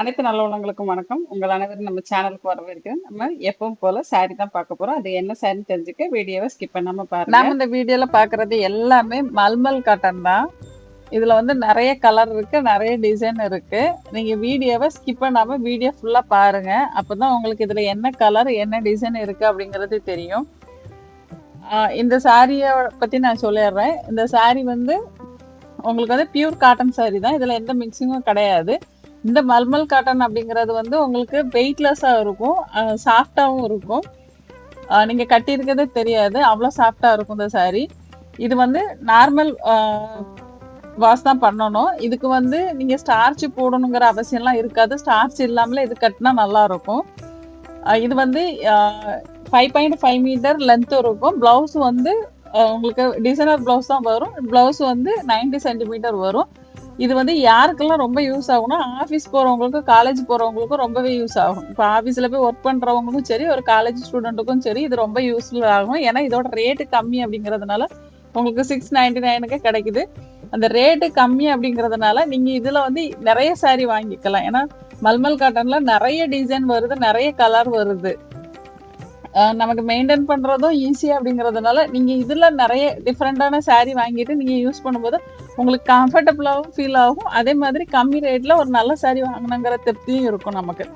அனைத்து நல்ல உள்ளவங்களுக்கும் வணக்கம். உங்கள் அனைவரும் நம்ம சேனலுக்கு வரவேற்கிறேன். நம்ம எப்பவும் போல சாரி தான் பார்க்க போறோம். அது என்ன சாரின்னு தெரிஞ்சுக்க வீடியோவை ஸ்கிப் பண்ணாம பாருங்க. நாம இந்த வீடியோல பாக்குறது எல்லாமே மல்மல் காட்டன் தான். இதுல வந்து நிறைய கலர் இருக்கு நிறைய டிசைன் இருக்கு. நீங்க வீடியோவை ஸ்கிப் பண்ணாம வீடியோ ஃபுல்லா பாருங்க. அப்பதான் உங்களுக்கு இதுல என்ன கலர் என்ன டிசைன் இருக்கு அப்படிங்கிறது தெரியும். இந்த சாரியை பத்தி நான் சொல்லிடுறேன். இந்த சாரி வந்து உங்களுக்கு வந்து பியூர் காட்டன் சாரி தான். இதுல எந்த மிக்சிங்கும் கிடையாது. இந்த மல்மல் காட்டன் அப்படிங்கிறது வந்து உங்களுக்கு வெயிட்லெஸ்ஸாக இருக்கும். சாஃப்டாகவும் இருக்கும். நீங்கள் கட்டியிருக்கிறதே தெரியாது. அவ்வளோ சாஃப்டாக இருக்கும் இந்த சாரீ இது வந்து நார்மல் வாஷ் தான் பண்ணணும். இதுக்கு வந்து நீங்கள் ஸ்டார்ச் போடணுங்கிற அவசியம்லாம் இருக்காது. ஸ்டார்ச் இல்லாமலே இது கட்டினா நல்லாயிருக்கும் இது வந்து ஃபைவ் பாயிண்ட் ஃபைவ் மீட்டர் லென்த்தும் இருக்கும். ப்ளவுஸ் வந்து உங்களுக்கு டிசைனர் ப்ளவுஸ் தான் வரும். ப்ளவுஸ் வந்து 90 சென்டிமீட்டர் வரும். இது வந்து யாருக்கெல்லாம் ரொம்ப யூஸ் ஆகும்னா ஆஃபீஸ் போகிறவங்களுக்கும் காலேஜ் போகிறவங்களுக்கும் ரொம்பவே யூஸ் ஆகும். இப்போ ஆஃபீஸில் போய் ஒர்க் பண்ணுறவங்களுக்கும் சரி ஒரு காலேஜ் ஸ்டூடெண்ட்டுக்கும் சரி இது ரொம்ப யூஸ்ஃபுல் ஆகும். ஏன்னா இதோட ரேட்டு கம்மி அப்படிங்கிறதுனால உங்களுக்கு சிக்ஸ் நைன்டி நைனுக்கே கிடைக்குது. அந்த ரேட்டு கம்மி அப்படிங்கிறதுனால நீங்கள் இதில் வந்து நிறைய saree வாங்கிக்கலாம். ஏன்னா மல்மல் காட்டனில் நிறைய டிசைன் வருது நிறைய கலர் வருது. நமக்கு மெயின்டைன் பண்றதும் ஈஸி அப்படிங்கிறதுனால நீங்க இதுல நிறைய டிஃப்ரெண்டான saree வாங்கிட்டு நீங்க யூஸ் பண்ணும்போது உங்களுக்கு கம்ஃபர்டபுளாகவும் ஃபீல் ஆகும். அதே மாதிரி கம்மி ரேட்ல ஒரு நல்ல saree வாங்கினங்கிற திருப்தியும் இருக்கும் நமக்கு.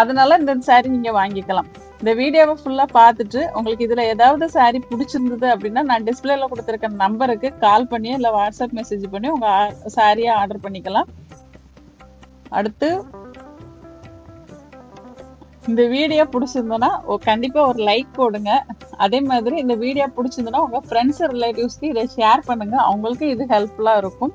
அதனால இந்த saree நீங்க வாங்கிக்கலாம். இந்த வீடியோவை ஃபுல்லாக பார்த்துட்டு உங்களுக்கு இதில் ஏதாவது saree பிடிச்சிருந்தது அப்படின்னா நான் டிஸ்பிளேல கொடுத்துருக்க நம்பருக்கு கால் பண்ணி இல்லை வாட்ஸ்அப் மெசேஜ் பண்ணி உங்கள் சாரியை ஆர்டர் பண்ணிக்கலாம். அடுத்து இந்த வீடியோ பிடிச்சிருந்தோன்னா ஒ- கண்டிப்பா ஒரு லைக் போடுங்க. அதே மாதிரி இந்த வீடியோ பிடிச்சிருந்தோன்னா உங்க ஃப்ரெண்ட்ஸ் ரிலேட்டிவ்ஸ்க்கு இதை ஷேர் பண்ணுங்க. அவங்களுக்கு இது ஹெல்ப்ஃபுல்லா இருக்கும்.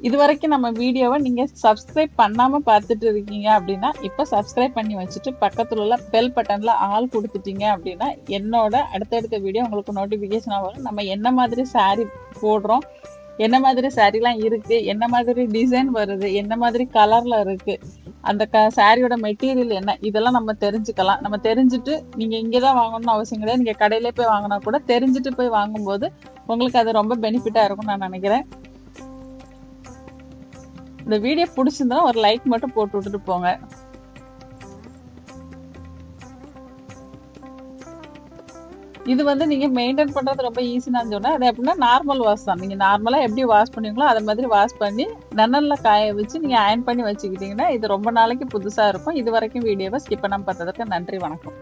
இது வரைக்கும் நம்ம வீடியோவை நீங்க சப்ஸ்கிரைப் பண்ணாம பார்த்துட்டு இருக்கீங்க அப்படின்னா இப்ப சப்ஸ்கிரைப் பண்ணி வச்சுட்டு பக்கத்துல உள்ள பெல் பட்டன்ல ஆள் கொடுத்துட்டீங்க அப்படின்னா என்னோட அடுத்தடுத்த வீடியோ உங்களுக்கு நோட்டிபிகேஷன் வரும். நம்ம என்ன மாதிரி saree போடுறோம் என்ன மாதிரி சாரீலாம் இருக்கு என்ன மாதிரி டிசைன் வருது என்ன மாதிரி கலர்ல இருக்கு அந்த க சாரியோட மெட்டீரியல் என்ன இதெல்லாம் நம்ம தெரிஞ்சுக்கலாம். நம்ம தெரிஞ்சுட்டு நீங்கள் இங்கே தான் வாங்கணும்னு அவசியம் கிடையாது. நீங்கள் கடையிலே போய் வாங்கினா கூட தெரிஞ்சுட்டு போய் வாங்கும்போது உங்களுக்கு அது ரொம்ப பெனிஃபிட்டாக இருக்கும்னு நான் நினைக்கிறேன். இந்த வீடியோ பிடிச்சிருந்தா ஒரு லைக் மட்டும் போட்டு விட்டுட்டு போங்க. இது வந்து நீங்கள் மெயின்டைன் பண்ணுறது ரொம்ப ஈஸி நான் சொன்னேன். அது எப்படின்னா நார்மல் வாஷ் தான். நீங்கள் நார்மலாக எப்படி வாஷ் பண்ணுவீங்களோ அதை மாதிரி வாஷ் பண்ணி நன்னல்ல காய வச்சு நீங்கள் அயன் பண்ணி வச்சுக்கிட்டிங்கன்னா இது ரொம்ப நாளைக்கு புதுசாக இருக்கும். இது வரைக்கும் வீடியோவை ஸ்கிப் பண்ணாமல் பார்த்ததுக்கு நன்றி வணக்கம்.